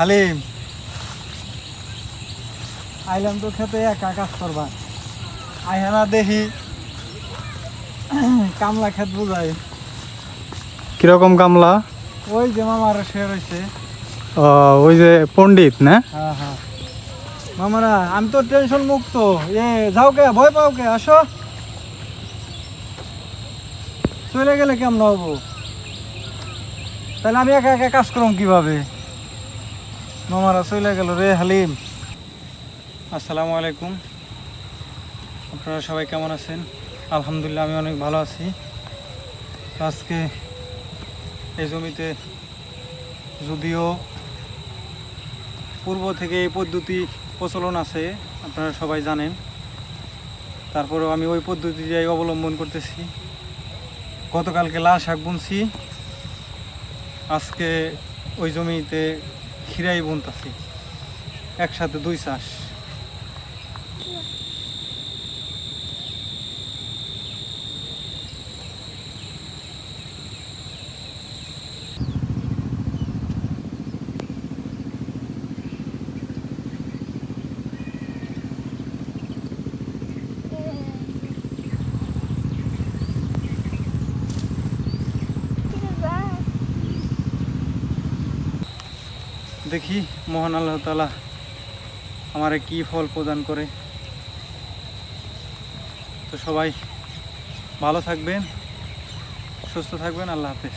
হালিম। আইলাম তো খেতে একা কাজ করবা। আইহানা দেখি। কামলা খেত বুঝাই। কীরকম কামলা? ওই যে মামার সে রয়েছে ও, ওই যে পণ্ডিত না? হ্যাঁ হ্যাঁ। মামারা আমি তো টেনশন মুক্ত। এ যাও কে ভয় পাও কে? আসো। চলে গেলে কেমন হব? তাহলে আমি একা একা কাজ করম কীভাবে? মামারা চলে গেল রে হালিম। আসসালামু আলাইকুম। আপনারা সবাই কেমন আছেন? আলহামদুলিল্লাহ, আমি অনেক ভালো আছি। আজকে এই জমিতে যদিও পূর্ব থেকে এই পদ্ধতি প্রচলন আছে, আপনারা সবাই জানেন। তারপরেও আমি ওই পদ্ধতিটাই অবলম্বন করতেছি। গতকালকে লাল শাক বুনছি। আজকে ওই জমিতে খিরাই বুনতাছি একসাথে দুই চাষ। দেখি মহান আল্লাহ তালা আমারে কি ফল প্রদান করে। তো সবাই ভালো থাকবেন, সুস্থ থাকবেন, আল্লাহ হাফেজ।